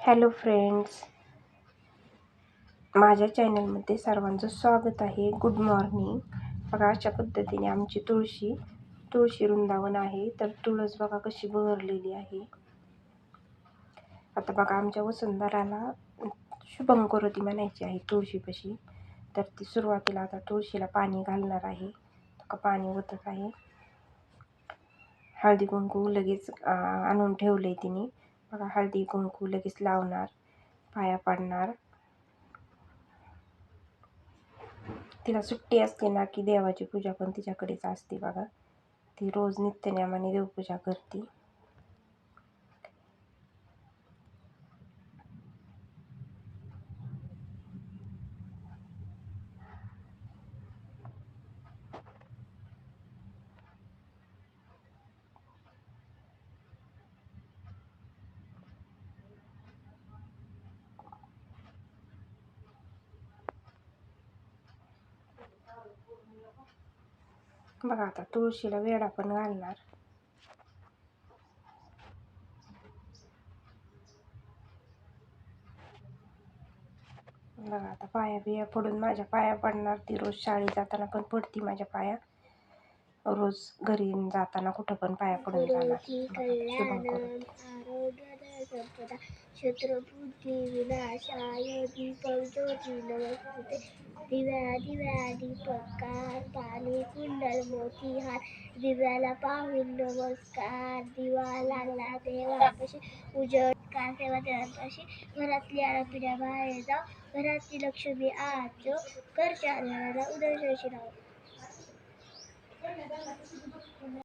Hello friends. माझ्या चॅनलमध्ये सर्वांचं स्वागत आहे. Good morning. बघा अशा पद्धतीने आमची तुळशी तुळशी वृंदावन आहे. तर तुळस बघा कशी बहरलेली आहे. आता बघा आमच्या वसुंधराला शुभंकरोती म्हणायची आहे तुळशीपाशी. तर ती सुरुवातीला आता तुळशीला पाणी घालणार आहे. का पाणी ओतत आहे. हळदी कुंकू लगेच आणून ठेवलं आहे तिने. बघा हळदी कुंकू लगेच लावणार पाया पडणार. तिला सुट्टी असते ना की देवाची पूजा पण तिच्याकडेच असते बघा. ती रोज नित्यनियमाने देवपूजा करते. बघा आता तुळशीला वेडा पण घालणार. बघा आता पाया बिया पडून माझ्या पाया पडणार. ती रोज शाळेत जाताना पण पडती माझ्या पाया. रोज घरी जाताना कुठं पण पाया पडून जाणार. करोति बघा, संपदा शत्रुबुद्धी विनाशाय दीपं ज्योती नमस्ते दिव्या दिव्या दीपकार पाणी कुंडल मोती हार दिव्याला पाहून नमस्कार. दिवा लागला देवापाशी उजळ. कार सेवा देवापाशी घरातली आळपिड्या बाहेर जाऊ घरातली लक्ष्मी आत जो घरच्या घराला उदय